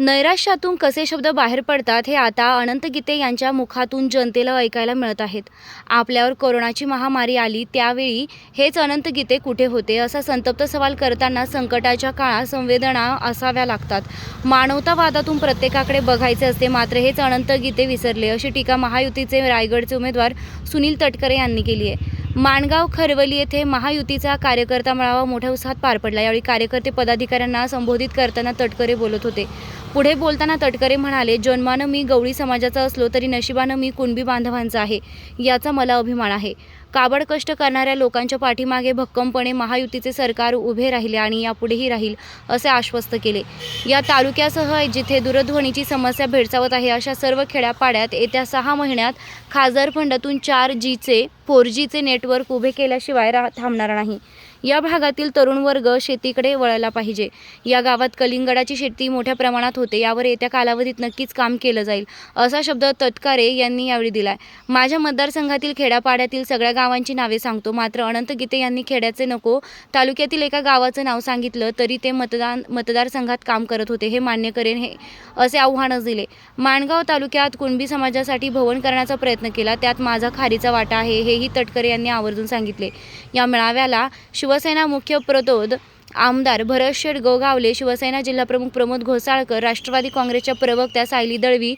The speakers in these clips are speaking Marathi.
नैराश्यातून कसे शब्द बाहेर पडतात हे आता अनंत गीते यांच्या मुखातून जनतेला ऐकायला मिळत आहेत. आपल्यावर कोरोनाची महामारी आली त्यावेळी हेच अनंत गीते कुठे होते असा संतप्त सवाल करताना संकटाच्या काळात संवेदना असाव्या लागतात. मानवतावादातून प्रत्येकाकडे बघायचे असते मात्र हेच अनंत गीते विसरले अशी टीका महायुतीचे रायगडचे उमेदवार सुनील तटकरे यांनी केली आहे. माणगाव खरवली येथे महायुतीचा कार्यकर्ता मेळावा मोठ्या उत्साहात पार पडला. यावेळी कार्यकर्ते पदाधिकाऱ्यांना संबोधित करताना तटकरे बोलत होते. पुढे बोलताना तटकरे म्हणाले जन्मानं मी गवळी समाजाचा असलो तरी नशिबानं मी कुणबी बांधवांचा आहे याचा मला अभिमान आहे. काबड कष्ट करणाऱ्या लोकांच्या पाठीमागे भक्कमपणे महायुतीचे सरकार उभे राहिले आणि यापुढेही राहील असे आश्वस्त केले. या तालुक्यासह जिथे दूरध्वनीची समस्या भेडसावत आहे अशा सर्व खेड्यापाड्यात येत्या सहा महिन्यात खासदार फंडातून चार जीचे फोर जीचे नेटवर्क उभे केल्याशिवाय रा थांबणार नाही. या भागातील तरुण वर्ग शेतीकडे वळायला पाहिजे. या गावात कलिंगडाची शेती मोठ्या प्रमाणात होते. यावर येत्या कालावधीत नक्कीच काम केलं जाईल असा शब्द तटकारे यांनी यावेळी दिलाय. माझ्या मतदारसंघातील खेड्यापाड्यातील सगळ्या गावांची नावे सांगतो. मात्र अनंत गीते यांनी खेड्याचे नको तालुक्यातील एका गावाचं नाव सांगितलं तरी ते मतदान मतदारसंघात काम करत होते हे मान्य करेन हे असे आव्हानच दिले. माणगाव तालुक्यात कुणबी समाजासाठी भवन करण्याचा प्रयत्न केला. त्यात माझा खारीचा वाटा आहे हेही तटकरे यांनी आवर्जून सांगितले. या मेळाव्याला शिवसेना मुख्य प्रतोद आमदार भरत शेठ गोगावले शिवसेना जिल्हाप्रमुख प्रमोद घोसाळकर राष्ट्रवादी काँग्रेसच्या प्रवक्त्या सायली दळवी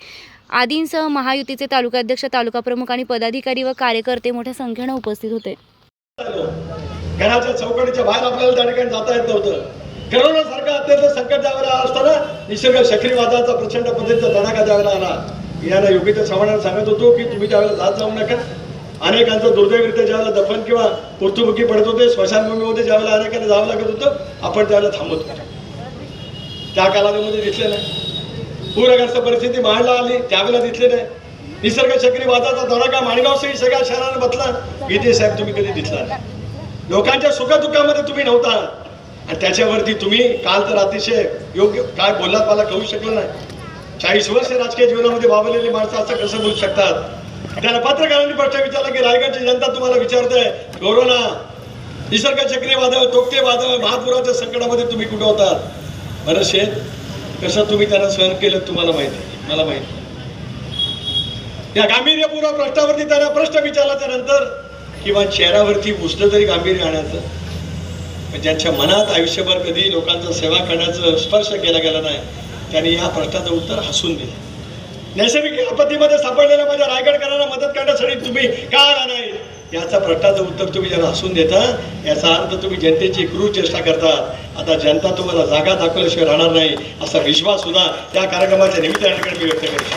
आदींसह महायुतीचे तालुकाध्यक्ष तालुका प्रमुख आणि पदाधिकारी व कार्यकर्ते मोठ्या संख्येनं उपस्थित होते. घराच्या चौकटीच्या बाहेर आपल्याला त्या ठिकाणी जाता येत नव्हतं. करोना सारखं अत्यंत संकट ज्यावेळेला असताना निसर्ग चक्रीवादाचा प्रचंड पद्धतीचा तडाखा ज्यावेळेला आला. याला योगीच्या चव्हाणांना सांगत होतो की तुम्ही त्यावेळेला जात जाऊ नका अनेकांचं दुर्दैवरित्या ज्यावेळेला दफन किंवा मृत्युमुखी पडत होते स्मशानभूमीमध्ये ज्यावेळेला अनेकांना जावं लागत होतं आपण त्यावेळेला थांबत होतो. त्या कालावधीमध्ये दिसले नाही. पूरग्रस्त परिस्थिती महाडला आली त्यावेळेला दिसले नाही. निसर्ग चक्रीवादाचा तडाखा माणगावसही सगळ्या शहराने बसला. इथे साहेब तुम्ही कधी दिसला नाही. लोकांच्या सुखदुःखामध्ये तुम्ही नव्हता. आणि त्याच्यावरती तुम्ही काल तर अतिशय योग्य काय बोललात मला कळू शकलं नाही. चाळीस वर्ष राजकीय जीवनामध्ये वावरलेली माणसं असं कसं बोलू शकतात? त्याला पत्रकारांनी प्रश्न विचारला की रायगडची जनता तुम्हाला विचारते कोरोना निसर्ग चक्रीवादळ तोकते वादळ महापुराच्या संकटामध्ये तुम्ही कुठं होता? बरं शेत कसं तुम्ही त्यांना सहन केलं तुम्हाला माहिती मला माहिती या गांभीर्यपूर्व प्रश्नावरती त्यांना प्रश्न विचारल्याच्या नंतर किंवा चेहऱ्यावरती पुसलं तरी गांभीर्य आणायचं ज्यांच्या मनात आयुष्यभर कधी लोकांचा सेवा करण्याचं स्पर्श केला गेला नाही त्यांनी या प्रश्नाचं उत्तर हसून दिलं. नैसर्गिक आपत्तीमध्ये सापडलेल्या माझ्या रायगडकरांना मदत करण्यासाठी तुम्ही का आला नाही? याचा प्रश्नाचं उत्तर तुम्ही ज्याला हसून देता याचा अर्थ तुम्ही जनतेची क्रूर चेष्टा करतात. आता जनता तुम्हाला जागा दाखवल्याशिवाय राहणार नाही असा विश्वास सुद्धा त्या कार्यक्रमाच्या निमित्ताने मी व्यक्त करतो.